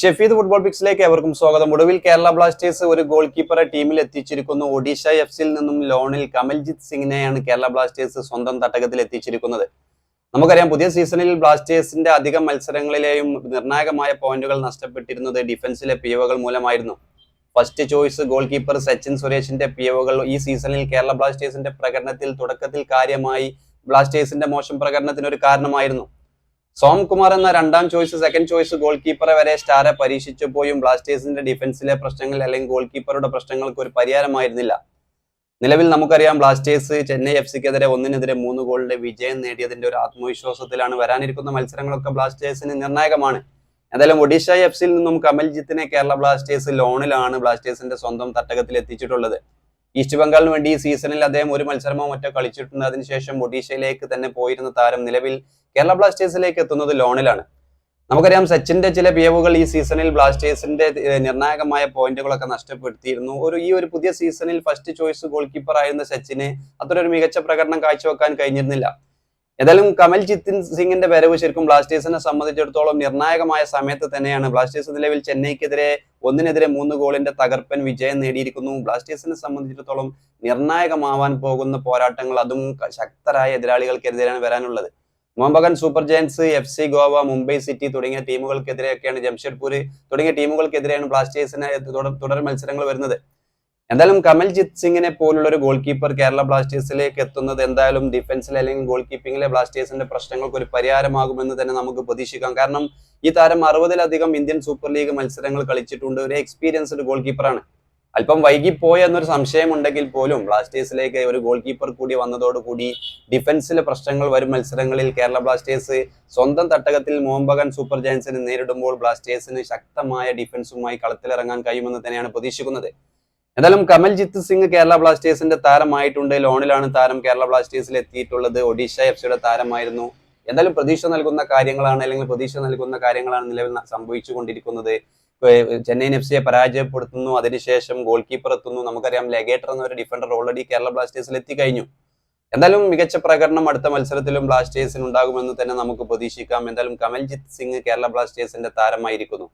Shefeed football പിക്സിലേക്ക് എവർക്കും സ്വാഗതം. ഒടുവിൽ കേരള ബ്ലാസ്റ്റേഴ്സ് ഒരു ഗോൾ കീപ്പറെ ടീമിൽ എത്തിച്ചിരിക്കുന്നു. ഒഡീഷ എഫ് സിയിൽ നിന്നും ലോണിൽ കമൽജിത് സിംഗിനെയാണ് കേരള ബ്ലാസ്റ്റേഴ്സ് സ്വന്തം തട്ടകത്തിൽ എത്തിച്ചിരിക്കുന്നത്. നമുക്കറിയാം പുതിയ സീസണിൽ ബ്ലാസ്റ്റേഴ്സിന്റെ അധികം മത്സരങ്ങളിലെയും നിർണായകമായ പോയിന്റുകൾ നഷ്ടപ്പെട്ടിരുന്നത് ഡിഫൻസിലെ പിയവുകൾ മൂലമായിരുന്നു. First choice goalkeeper Sachin സുരേഷിന്റെ പിയവുകൾ ഈ സീസണിൽ കേരള ബ്ലാസ്റ്റേഴ്സിന്റെ പ്രകടനത്തിൽ തുടക്കത്തിൽ കാര്യമായി ബ്ലാസ്റ്റേഴ്സിന്റെ മോശം പ്രകടനത്തിന് ഒരു കാരണമായിരുന്നു. സോം കുമാർ എന്ന രണ്ടാം ചോയ്സ് സെക്കൻഡ് ചോയ്സ് ഗോൾ കീപ്പറെ വരെ സ്റ്റാറെ പരീക്ഷിച്ചപ്പോഴും ബ്ലാസ്റ്റേഴ്സിന്റെ ഡിഫൻസിലെ പ്രശ്നങ്ങൾ അല്ലെങ്കിൽ ഗോൾ കീപ്പറുടെ പ്രശ്നങ്ങൾക്ക് ഒരു പരിഹാരമായിരുന്നില്ല. നിലവിൽ നമുക്കറിയാം ബ്ലാസ്റ്റേഴ്സ് ചെന്നൈ എഫ് സിക്കെതിരെ ഒന്നിനെതിരെ മൂന്ന് ഗോളിന്റെ വിജയം നേടിയതിന്റെ ഒരു ആത്മവിശ്വാസത്തിലാണ് വരാനിരിക്കുന്ന മത്സരങ്ങളൊക്കെ ബ്ലാസ്റ്റേഴ്സിന് നിർണായകമാണ്. എന്തായാലും ഒഡീഷ എഫ് സിയിൽ നിന്നും കമൽജിത്തിനെ കേരള ബ്ലാസ്റ്റേഴ്സ് ലോണിലാണ് ബ്ലാസ്റ്റേഴ്സിന്റെ സ്വന്തം തട്ടകത്തിൽ എത്തിച്ചിട്ടുള്ളത്. ഈസ്റ്റ് ബംഗാളിന് വേണ്ടി ഈ സീസണിൽ അദ്ദേഹം ഒരു മത്സരമോ മറ്റോ കളിച്ചിട്ടുണ്ട്. അതിനുശേഷം ഒഡീഷയിലേക്ക് തന്നെ പോയിരുന്ന താരം നിലവിൽ കേരള ബ്ലാസ്റ്റേഴ്സിലേക്ക് എത്തുന്നത് ലോണിലാണ്. നമുക്കറിയാം സച്ചിന്റെ ചില പിയവുകൾ ഈ സീസണിൽ ബ്ലാസ്റ്റേഴ്സിന്റെ നിർണായകമായ പോയിന്റുകളൊക്കെ നഷ്ടപ്പെടുത്തിയിരുന്നു. ഒരു ഈ ഒരു പുതിയ സീസണിൽ ഫസ്റ്റ് ചോയ്സ് ഗോൾ കീപ്പർ ആയിരുന്ന സച്ചിന് ഒരു മികച്ച പ്രകടനം കാഴ്ചവെക്കാൻ കഴിഞ്ഞിരുന്നില്ല. ഏതായാലും കമൽ ജിത്തിൻ സിംഗിന്റെ വരവ് ശരിക്കും ബ്ലാസ്റ്റേഴ്സിനെ സംബന്ധിച്ചിടത്തോളം നിർണായകമായ സമയത്ത് തന്നെയാണ്. ബ്ലാസ്റ്റേഴ്സ് നിലവിൽ ചെന്നൈക്കെതിരെ ഒന്നിനെതിരെ മൂന്ന് ഗോളിന്റെ തകർപ്പൻ വിജയം നേടിയിരിക്കുന്നു. ബ്ലാസ്റ്റേഴ്സിനെ സംബന്ധിച്ചിടത്തോളം നിർണായകമാവാൻ പോകുന്ന പോരാട്ടങ്ങൾ അതും ശക്തരായ എതിരാളികൾക്കെതിരെയാണ് വരാനുള്ളത്. Mohun Bagan super giants F C Goa Mumbai city തുടങ്ങിയ ടീമുകൾക്കെതിരെയൊക്കെയാണ് ജംഷഡ്പൂർ തുടങ്ങിയ ടീമുകൾക്കെതിരെയാണ് ബ്ലാസ്റ്റേഴ്സിന് തുടർ മത്സരങ്ങൾ വരുന്നത്. എന്തായാലും കമൽജിത് സിംഗിനെ പോലുള്ള ഒരു ഗോൾ കീപ്പർ കേരള ബ്ലാസ്റ്റേഴ്സിലേക്ക് എത്തുന്നത് എന്തായാലും ഡിഫൻസിൽ അല്ലെങ്കിൽ ഗോൾ കീപ്പിംഗിലെ ബ്ലാസ്റ്റേഴ്സിന്റെ പ്രശ്നങ്ങൾക്ക് ഒരു പരിഹാരമാകുമെന്ന് തന്നെ നമുക്ക് പ്രതീക്ഷിക്കാം. കാരണം ഈ താരം അറുപതിലധികം ഇന്ത്യൻ സൂപ്പർ ലീഗ് മത്സരങ്ങൾ കളിച്ചിട്ടുണ്ട്. ഒരു എക്സ്പീരിയൻസ്ഡ് ഗോൾ കീപ്പറാണ് അല്പം വൈകിപ്പോയ എന്നൊരു സംശയം ഉണ്ടെങ്കിൽ പോലും ബ്ലാസ്റ്റേഴ്സിലേക്ക് ഒരു ഗോൾ കീപ്പർ കൂടി വന്നതോടുകൂടി ഡിഫൻസിലെ പ്രശ്നങ്ങൾ വരും മത്സരങ്ങളിൽ കേരള ബ്ലാസ്റ്റേഴ്സ് സ്വന്തം തട്ടകത്തിൽ മോഹൻബഗാൻ സൂപ്പർ ജയൻസിനെ നേരിടുമ്പോൾ ബ്ലാസ്റ്റേഴ്സിന് ശക്തമായ ഡിഫൻസുമായി കളത്തിലിറങ്ങാൻ കഴിയുമെന്ന് തന്നെയാണ് പ്രതീക്ഷിക്കുന്നത്. എന്തായാലും കമൽജിത്ത് സിംഗ് കേരള ബ്ലാസ്റ്റേഴ്സിന്റെ താരമായിട്ടുണ്ട്. ലോണിലാണ് താരം കേരള ബ്ലാസ്റ്റേഴ്സിൽ എത്തിയിട്ടുള്ളത്. ഒഡീഷ എഫ് സിയുടെ താരമായിരുന്നു. എന്തായാലും പ്രതീക്ഷ നൽകുന്ന കാര്യങ്ങളാണ് അല്ലെങ്കിൽ പ്രതീക്ഷ നൽകുന്ന കാര്യങ്ങളാണ് നിലവിൽ സംഭവിച്ചു സംഭവിച്ചുകൊണ്ടിരിക്കുന്നത്. ചെന്നൈ ചെന്നൈയിൻ എഫ് സിയെ പരാജയപ്പെടുത്തുന്നു അതിനുശേഷം ഗോൾ കീപ്പർ എത്തുന്നു. നമുക്കറിയാം ലെഗേറ്റർ എന്നൊരു ഡിഫൻഡർ ഓൾറെഡി കേരള ബ്ലാസ്റ്റേഴ്സിൽ എത്തിക്കഴിഞ്ഞു. എന്തായാലും മികച്ച പ്രകടനം അടുത്ത മത്സരത്തിലും ബ്ലാസ്റ്റേഴ്സിന് ഉണ്ടാകുമെന്ന് തന്നെ നമുക്ക് പ്രതീക്ഷിക്കാം. എന്തായാലും കമൽജിത്ത് സിംഗ് കേരള ബ്ലാസ്റ്റേഴ്സിന്റെ താരമായിരിക്കുന്നു.